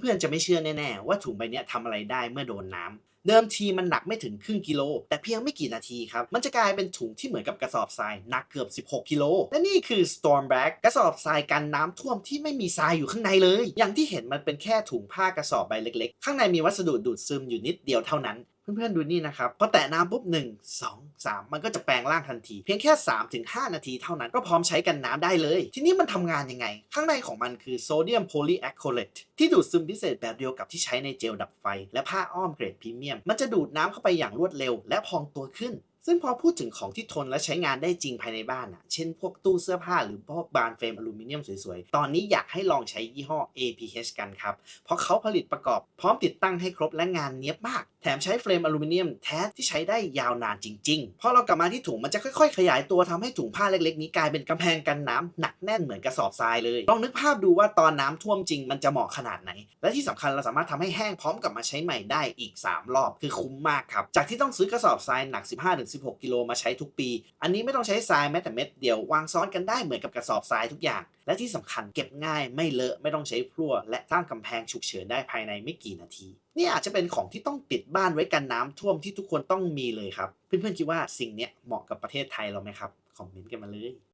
เพื่อนๆจะไม่เชื่อแน่ๆว่าถุงใบนี้ทำอะไรได้เมื่อโดนน้ำเดิมทีมันหนักไม่ถึงครึ่งกิโล แต่เพียงไม่กี่นาทีครับ มันจะกลายเป็นถุงที่เหมือนกับกระสอบทรายหนักเกือบ 16 กิโล และนี่คือ Storm Bag กระสอบทรายกันน้ำท่วมที่ไม่มีทรายอยู่ข้างในเลย อย่างที่เห็นมันเป็นแค่ถุงผ้ากระสอบใบเล็กๆ ข้างในมีวัสดุดูดซึมอยู่นิดเดียวเท่านั้น เพื่อนๆดูนี่นะครับพอแตะน้ำปุ๊บ1 2 3 มันก็จะแปลงร่างทันที เพียงแค่ 3-5 นาทีเท่านั้นก็พร้อมใช้กันน้ำได้เลย ทีนี้มันทำงานยังไง ข้างในของมันคือโซเดียมโพลีแอคโคเลตที่ดูดซึมพิเศษแบบเดียวกับที่ใช้ในเจลดับไฟ และผ้าอ้อมเกรดพรีเมียม มันจะดูดน้ำเข้าไปอย่างรวดเร็ว และพองตัวขึ้น ซึ่งพอพูดถึงของที่ทนและใช้งานได้จริงภายในบ้านอะเช่นพวกตู้เสื้อผ้าหรือพวกบานเฟรมอลูมิเนียมสวยๆ ตอนนี้อยากให้ลองใช้ยี่ห้อ APH กันครับ เพราะเขาผลิตประกอบพร้อมติดตั้งให้ครบและงานเนี้ยบมาก แถมใช้เฟรมอลูมิเนียมแท้ที่ใช้ได้ยาวนานจริงๆ พอเรากลับมาที่ถุงมันจะค่อยๆ ขยายตัวทำให้ถุงผ้าเล็กๆ นี้กลายเป็นกำแพงกันน้ำหนักแน่นเหมือนกระสอบทรายเลย ลองนึกภาพดูว่าตอนน้ำท่วมจริงมันจะเหมาะขนาดไหน และที่สำคัญเราสามารถทำให้แห้งพร้อมกลับมาใช้ใหม่ได้อีก 3 รอบคือคุ้มมากครับจากที่ต้องซื้อกระสอบทรายหนัก16 กิโลมาใช้ทุกปี อันนี้ไม่ต้องใช้ทรายแม้แต่เม็ดเดียววางซ้อนกันได้เหมือนกับกระสอบทรายทุกอย่าง และที่สำคัญเก็บง่ายไม่เลอะไม่ต้องใช้พลั่วและสร้างกำแพงฉุกเฉินได้ภายในไม่กี่นาทีนี่อาจจะเป็นของที่ต้องติดบ้านไว้กันน้ำท่วมที่ทุกคนต้องมีเลยครับ เพื่อนๆคิดว่าสิ่งนี้เหมาะกับประเทศไทยเราไหมครับคอมเมนต์กันมาเลย